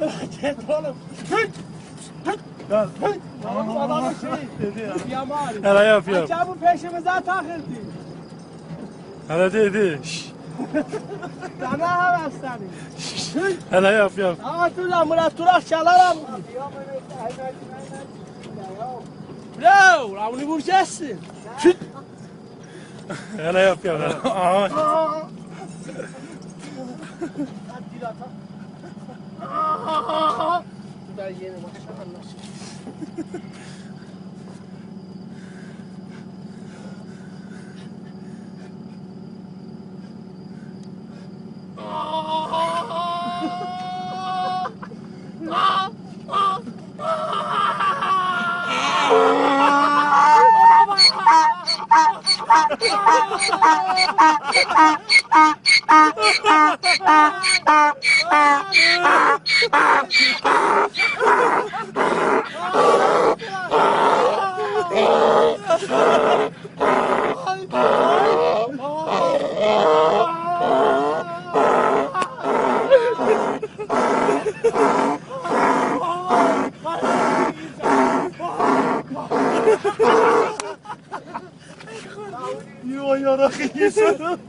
Hareket oğlum. Oğlum adamın şeyi. dedi ya. Yama ağrıyor. Hele yap yap. Acaba bu peşimize takıldı. Hele dedi. Şşş. Sana havaslanı. Hele yap yap. Lan Murat Turak çalar mı? Bro, lan bunu vuracaksın. Hele yap yap. Hele. Aha. Bu da yeni Ha ha ha! Yo yarak yiyorsun.